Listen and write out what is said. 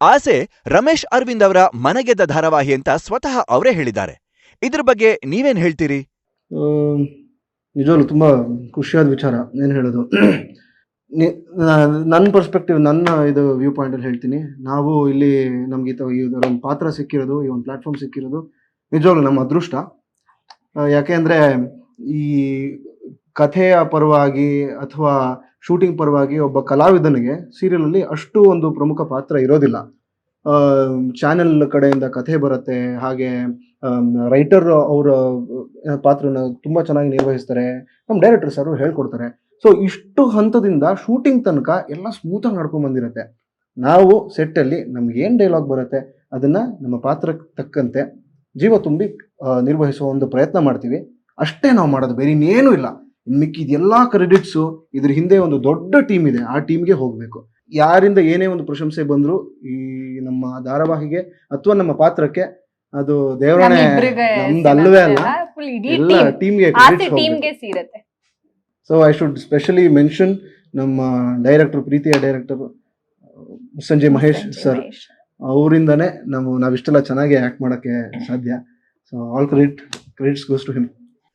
ಆಸೆ ರಮೇಶ್ ಅರವಿಂದ್ ಅವರ ಮನೆಗೆದ್ದ ಧಾರಾವಾಹಿ ಅಂತ ಸ್ವತಃ ಅವರೇ ಹೇಳಿದ್ದಾರೆ. ಇದ್ರ ಬಗ್ಗೆ ನೀವೇನ್ ಹೇಳ್ತೀರಿ? ನಿಜವಾಗ್ಲು ತುಂಬ ಖುಷಿಯಾದ ವಿಚಾರ ಏನು ಹೇಳೋದು. ನನ್ನ ಪರ್ಸ್ಪೆಕ್ಟಿವ್ ನನ್ನ ಇದು ವ್ಯೂ ಪಾಯಿಂಟಲ್ಲಿ ಹೇಳ್ತೀನಿ. ನಾವು ಇಲ್ಲಿ ನಮ್ಗೆ ಒಂದು ಪಾತ್ರ ಸಿಕ್ಕಿರೋದು, ಈ ಒಂದು ಪ್ಲಾಟ್ಫಾರ್ಮ್ ಸಿಕ್ಕಿರೋದು ನಿಜವಾಗ್ಲು ನಮ್ಮ ಅದೃಷ್ಟ. ಯಾಕೆ ಅಂದರೆ ಈ ಕಥೆಯ ಪರವಾಗಿ ಅಥವಾ ಶೂಟಿಂಗ್ ಪರವಾಗಿ ಒಬ್ಬ ಕಲಾವಿದನಿಗೆ ಸೀರಿಯಲಲ್ಲಿ ಅಷ್ಟು ಒಂದು ಪ್ರಮುಖ ಪಾತ್ರ ಇರೋದಿಲ್ಲ. ಚಾನೆಲ್ ಕಡೆಯಿಂದ ಕಥೆ ಬರುತ್ತೆ, ಹಾಗೆ ರೈಟರ್ ಅವರ ಪಾತ್ರನ ತುಂಬ ಚೆನ್ನಾಗಿ ನಿರ್ವಹಿಸ್ತಾರೆ. ನಮ್ಮ ಡೈರೆಕ್ಟರ್ ಸರ್ ಹೇಳ್ಕೊಡ್ತಾರೆ. ಸೊ ಇಷ್ಟು ಹಂತದಿಂದ ಶೂಟಿಂಗ್ ತನಕ ಎಲ್ಲ ಸ್ಮೂತಾಗಿ ನಡ್ಕೊಂಡ್ ಬಂದಿರುತ್ತೆ. ನಾವು ಸೆಟ್ಟಲ್ಲಿ ನಮ್ಗೆ ಏನು ಡೈಲಾಗ್ ಬರುತ್ತೆ, ಅದನ್ನ ನಮ್ಮ ಪಾತ್ರಕ್ಕೆ ತಕ್ಕಂತೆ ಜೀವ ತುಂಬಿ ನಿರ್ವಹಿಸುವ ಒಂದು ಪ್ರಯತ್ನ ಮಾಡ್ತೀವಿ. ಅಷ್ಟೇ ನಾವು ಮಾಡೋದು, ಬೇರೆ ಇನ್ನೇನೂ ಇಲ್ಲ. ಇನ್ ಮಿಕ್ಕಿದ ಎಲ್ಲ ಕ್ರೆಡಿಟ್ಸು ಇದ್ರ ಹಿಂದೆ ಒಂದು ದೊಡ್ಡ ಟೀಮ್ ಇದೆ. ಆ ಟೀಮ್ಗೆ ಹೋಗಬೇಕು. ಯಾರಿಂದ ಏನೇ ಒಂದು ಪ್ರಶಂಸೆ ಬಂದರೂ ಈ ನಮ್ಮ ಧಾರಾವಾಹಿಗೆ ಅಥವಾ ನಮ್ಮ ಪಾತ್ರಕ್ಕೆ ಅದು ದೇವರಾಣೆ ನಮ್ಮಿಬ್ರಿಗೆ ನಮ್ದು ಅಲ್ಲವೇ ಅಲ್ಲ? ಎಲ್ಲ ಟೀಮ್ ಟೀಮ್ಗೆ ಟೀಮ್ಗೆ so I should specially mention ನಮ್ಮ ಡೈರೆಕ್ಟರ್ ಪ್ರೀತಿಯ ಡೈರೆಕ್ಟರ್ ಸಂಜಯ್ ಮಹೇಶ್ ಸರ್. ಅವರಿಂದನೇ ನಾವು ನಾವಿಷ್ಟೆಲ್ಲ ಚೆನ್ನಾಗಿ ಆ್ಯಕ್ಟ್ ಮಾಡೋಕ್ಕೆ ಸಾಧ್ಯ. So all credit credits goes to him